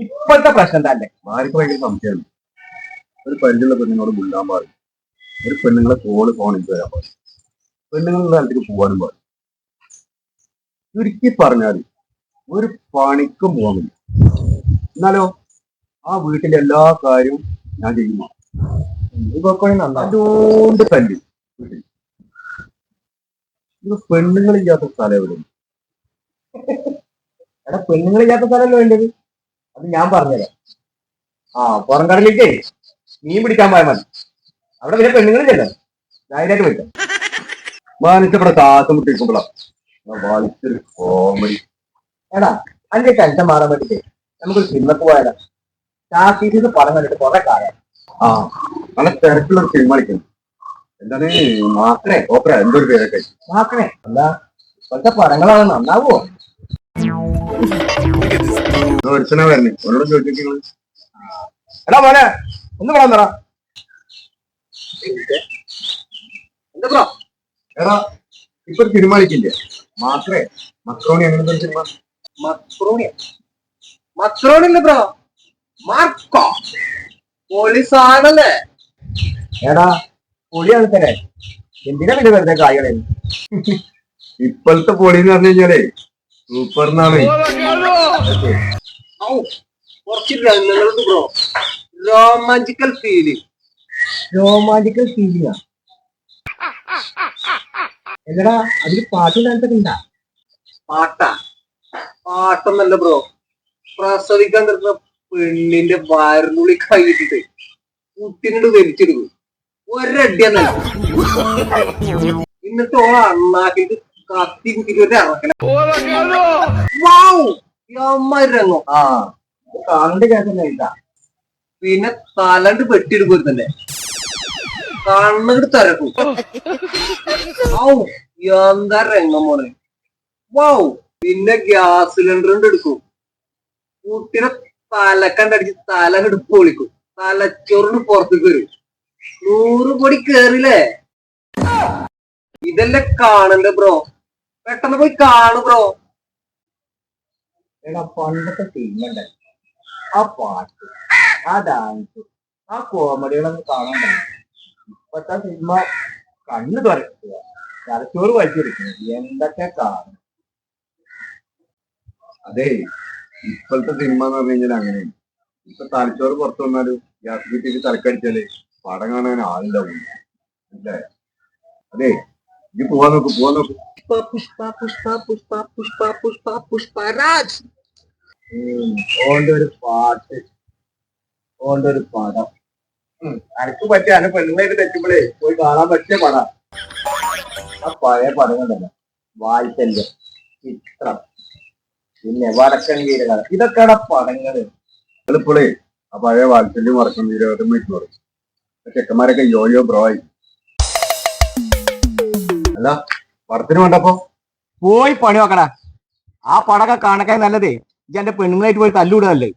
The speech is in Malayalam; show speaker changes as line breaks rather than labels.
ഇപ്പോഴത്തെ പ്രശ്നം അല്ലേ
ഭാര്യക്ക് ഭയങ്കര സംശയമാണ് ഒരു പരിചയമുള്ള പെണ്ണിനോട് മുണ്ടാൻ പാടില്ല. ഒരു പെണ്ണുങ്ങളെ കോൾ ഫോണിൽ വരാൻ പാടില്ല. പെണ്ണുങ്ങളുടെ സ്ഥലത്തേക്ക് പോകാനും പാടില്ല. ചുരുക്കി പറഞ്ഞാൽ ഒരു പണിക്കും പോകുന്നില്ല എന്നാലോ? ആ വീട്ടിലെ എല്ലാ കാര്യവും ഞാൻ
ചെയ്യും
അതുകൊണ്ട് തല്ലി? വീട്ടിൽ ഇത് പെണ്ണുങ്ങളില്ലാത്ത സ്ഥലം എവിടെ
എടാ പെണ്ണുങ്ങളില്ലാത്ത സ്ഥലമല്ലേ വേണ്ടത്? അത് ഞാൻ പറഞ്ഞുതരാം. ആ പുറം കടലിലേക്കേ മീൻ പിടിക്കാൻ പോയാൽ മതി. അവിടെ പിന്നെ പെണ്ണുങ്ങളില്ലല്ലോ ധൈര്യമായിട്ട് പറ്റും
മാനസികപ്പെടെ ശ്വാസം മുട്ടിരിക്കുമ്പോഴാണ് വായിച്ചൊരു കോമഡി
എടാ അതിന്റെ ടെൻഷൻ മാറാൻ വേണ്ടിട്ട് നമുക്കൊരു സിനിമക്ക് പോയാലോ? ടാക്കീസിന്ന് പടം കണ്ടിട്ട് കുറെ കാലം.
ആ നല്ല തിരക്കുള്ള സിനിമ കളിക്കുന്നു എന്താണ്? മാത്രേ ഓപ്പറ എന്തൊരു പേരൊക്കെ.
മാത്രമേ അല്ല ഇപ്പോഴത്തെ പടങ്ങളാണ് നന്നാവോ?
ഒരുസന വരണേ അവരോട് ചോദിച്ചു
എടാ മോനെ ഒന്ന് പറയാൻ ബ്രോ?
എടാ ഇപ്പൊ തീരുമാനിക്കില്ല മാത്രേ മക്രോണി അങ്ങനത്തെ സിനിമ?
മക്രോണി? മക്രോണില്ല ബ്രോ? മാർക്കോ? പോലീസ് ആണല്ലേ എടാ പൊളിയാണ് തന്നെ എന്തിനാ പിന്നെ വെറുതെ കായകളെ
ഇപ്പോഴത്തെ പൊളി എന്ന് പറഞ്ഞു കഴിഞ്ഞാലേ സൂപ്പർ
കുറച്ച് രംഗങ്ങളുണ്ട് ബ്രോ റോമാഞ്ചിക്കൽ ഫീലിംഗ് റോമാഞ്ചിക്കൽ ഫീലിംഗ് എന്നടാ അതിൽ പാട്ട് ഡാൻസൊക്കെ ഉണ്ടാ പാട്ടാ? പാട്ടൊന്നല്ല ബ്രോ പ്രസവിക്കാൻ കിടക്കുന്ന പെണ്ണിന്റെ വയറിനുള്ളിൽ കൈയിട്ടിട്ട് കുട്ടിനോട് വലിച്ചെടുക്കും ഒരടിയാന്നല്ല എന്നിട്ട് ഓ അണ്ണാക്കിട്ട് കത്തി കുത്തിട്ട് ഒരു ഇറക്കല വാവ് ആ കാണേണ്ട കേസല്ലേ ഇതാ പിന്നെ തലണ്ട് പെട്ടിയെടുക്കും തന്നെ കണ്ണിട്ട് തരക്കും ഔ മോനെ. വൗ പിന്നെ ഗ്യാസ് സിലിണ്ടർ കൊണ്ട് എടുക്കും. കുട്ടിനെ തലക്കണ്ടടിച്ച് തല എടുപ്പ് പൊളിക്കും. തലച്ചോറിന് പുറത്തേക്ക് വരും. നൂറ് പൊടി കേറില്ലേ? ഇതല്ലേ കാണണ്ടേ ബ്രോ? പെട്ടെന്ന് പോയി കാണു ബ്രോ എടാ പണ്ടത്തെ സിനിമ ആ പാട്ട് ആ ഡാൻസ് ആ കോമഡികളൊന്നും കാണാൻ ഇപ്പത്തെ സിനിമ കണ്ണു തുറക്കുക. തലച്ചോറ് വലിച്ചെടുക്കുന്നത് എന്തൊക്കെ കാണും?
അതെ ഇപ്പോഴത്തെ സിനിമ എന്ന് പറഞ്ഞു കഴിഞ്ഞാൽ അങ്ങനെയാണ്. ഇപ്പൊ തലച്ചോറ് പുറത്തു വന്നാലും ഗ്യാസ് കിട്ടിയിട്ട് തലക്കടിച്ചാൽ പടം കാണാൻ ആളുണ്ടാവും അല്ലേ അതെ. ഇത് പോവാൻ നോക്ക് പോവാൻ നോക്ക്
പുഷ്പ പുഷ്പ പുഷ്പ പുഷ്പ പുഷ്പ പുഷ്പരാജ് ഓന്റെ ഒരു പാട്ട്. ഓന്റെ ഒരു പടം അനക്ക് പറ്റിയ അന പെണ്ണുങ്ങളായിട്ട് തെറ്റുമ്പോഴേ പോയി കാണാൻ പറ്റിയ പടം. ആ പഴയ പടങ്ങളുണ്ടല്ലോ വായിച്ചല്യം ചിത്രം. പിന്നെ വടക്കൻ വീരകഥ. ഇതൊക്കെയാണ് പടങ്ങൾ.
ഇപ്പോഴേ ആ പഴയ വാത്സല്യം വടക്കൻ ഇരുപതും മിനിറ്റ് പറയും ചെക്കന്മാരൊക്കെ യോയോ ബ്രോ ആയി
പോയി പണി നോക്കടാ. ആ പടമൊക്കെ കാണക്കാൻ നല്ലതേ. ഇജ്ജ് എന്റെ പെണ്ണുങ്ങളായിട്ട് പോയി തല്ലൂടല്ലേ